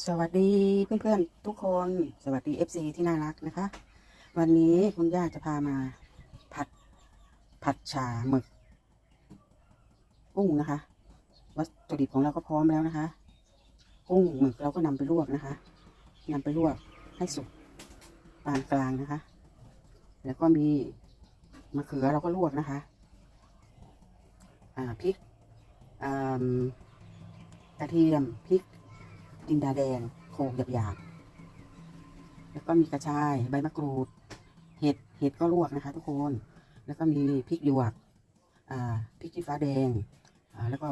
สวัสดีเพื่อนๆทุกคนสวัสดี FC ที่น่ารักนะคะ วันนี้คุณย่าจะพามาผัดผัดฉาหมึกกุ้งนะคะ วัตถุดิบของเราก็พร้อมแล้วนะคะกุ้งหมึกเราก็นำไปลวกนะคะนำไปลวกให้สุกปานกลางนะคะ แล้วก็มีมะเขือเราก็ลวกนะคะ อ่าพริกอ่ากระเทียมพริก จินดาแดงโขลกหยาบๆแล้วก็มีกระชายใบมะกรูด เห็ดเห็ดก็ลวกนะคะ ทุกคน แล้วก็มีพริกหยวกอ่าพริกชี้ฟ้าแดงอ่าแล้วก็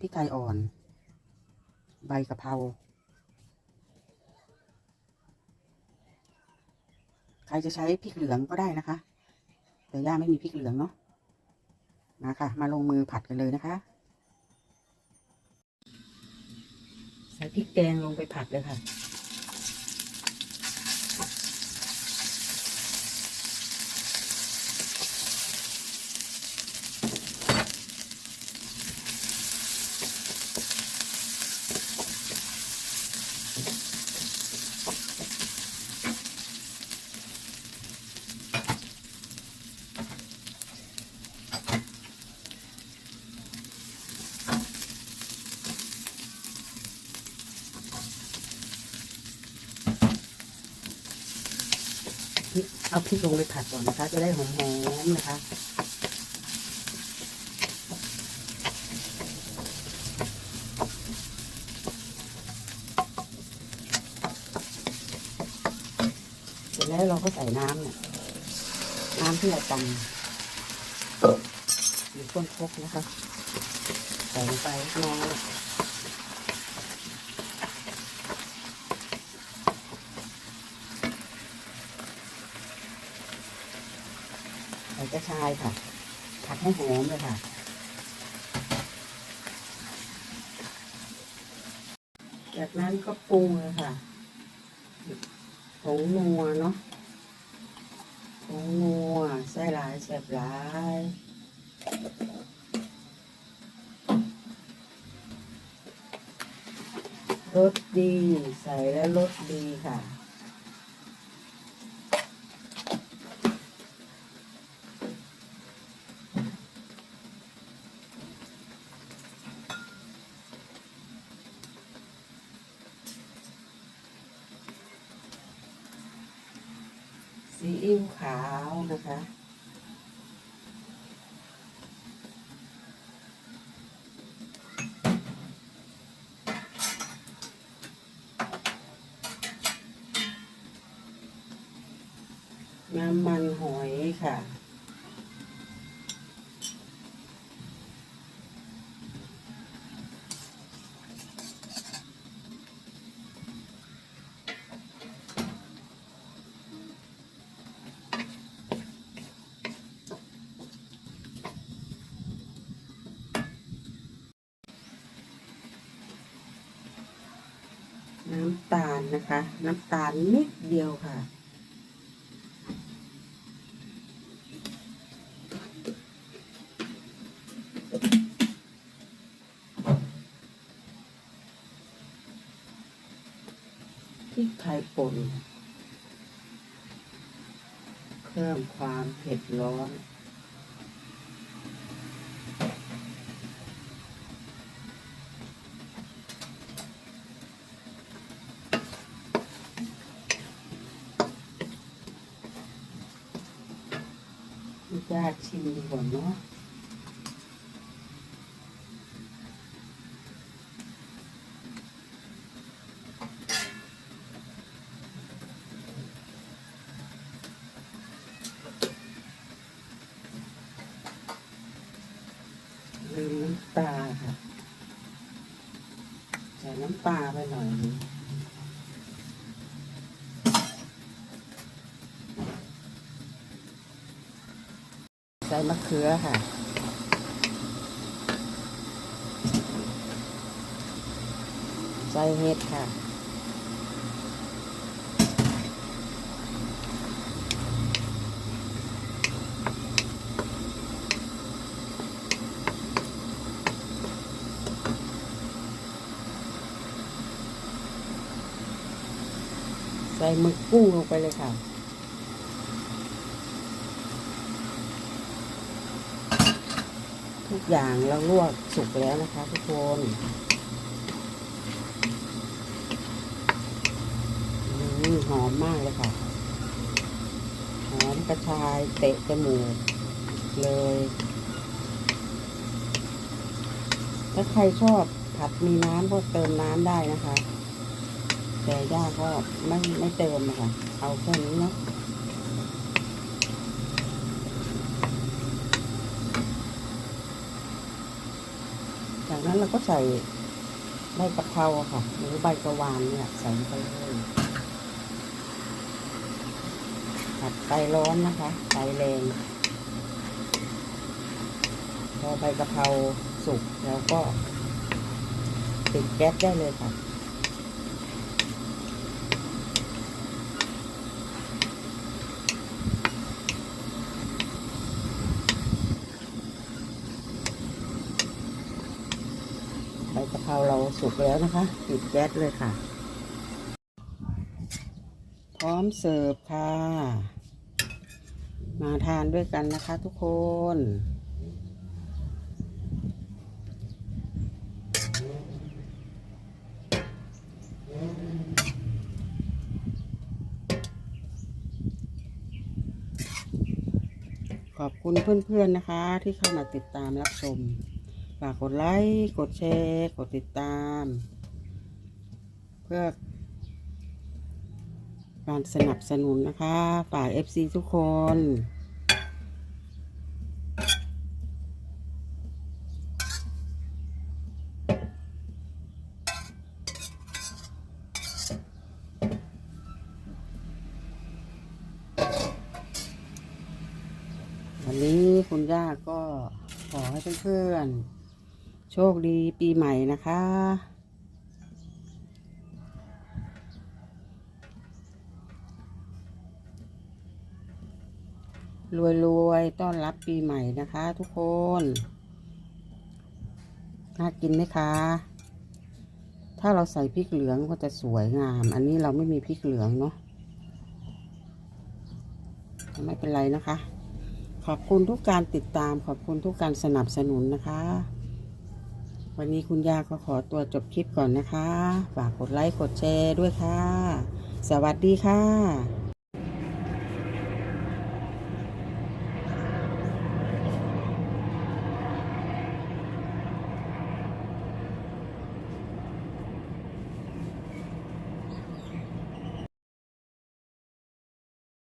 พริกไทยอ่อน ใบกะเพราใครจะใช้พริกเหลืองก็ได้นะคะ แต่ย่าไม่มีพริกเหลืองเนาะมาค่ะ มาลงมือผัดกันเลยนะคะ ใส่พริกแกงลงไปผัดเลยค่ะ ริกเอาพริกลงไปผัดก่อนนะคะ จะได้หอมๆนะคะเสร็จแล้วเราก็ใส่น้ำเนี่ยน้ำที่เราตำอยู่ก้นคกนะคะใส่ลงไปน้อย กระชายค่ะ ผัดให้หอมเลยค่ะ จากนั้นก็ปรุงเลยค่ะผงนัวเนาะผงนัวใส่หลายแสบหลายรสดี ใส่แล้วรสดีค่ะ ซีอิ๊วขาวนะคะ น้ำมันหอยค่ะ น้ำตาล นะคะ น้ำตาลนิดเดียวค่ะ พริกไทยป่น เพิ่มความเผ็ดร้อน ญาติชิมดีกว่าเนาะลืมน้ำปลาค่ะใส่น้ำปลาไปหน่อยนึง ใส่มะเขือค่ะ ใส่เห็ดค่ะ ใส่มึกกุ้งลงไปเลยค่ะ ทุกอย่างเราลวกสุกแล้วนะคะ ทุกคนหอมมากเลยค่ะ หอมกระชายเตะจมูกเลยถ้าใครชอบผัดมีน้ำก็เติมน้ำได้นะคะ แต่ย่าก็ไม่ไม่เติมนะคะ เอาแค่นี้เนาะจาก นั้นเราก็ใส่ใบกะเพราค่ะ หรือใบกระวานเนี่ยใส่ไปเลยผัดไฟร้อนนะคะไฟแรง พอใบกะเพราสุกแล้วก็ปิดแก๊สได้เลยค่ะ ใบกะเพราเรา สุกแล้วนะคะปิดแก๊สเลยค่ะ พร้อมเสิร์ฟค่ะ มาทานด้วยกันนะคะทุกคนขอบคุณเพื่อนๆนะคะที่เข้ามาติดตามรับชม ฝากกดไลค์กดแชร์กดติดตาม เพื่อการสนับสนุนนะคะฝาก FC ทุกคน วันนี้คุณย่าก็ขอให้เพื่อนๆ โชคดีปีใหม่นะคะ รวยๆต้อนรับปีใหม่นะคะทุกคน น่ากินไหมคะ ถ้าเราใส่พริกเหลืองก็จะสวยงาม อันนี้เราไม่มีพริกเหลืองเนาะ ไม่เป็นไรนะคะขอบคุณทุกการติดตามขอบคุณทุกการสนับสนุนนะคะ วันนี้คุณยาก็ขอตัวจบคลิปก่อนนะคะ ฝากกดไลค์ กดแชร์ด้วยค่ะ สวัสดีค่ะ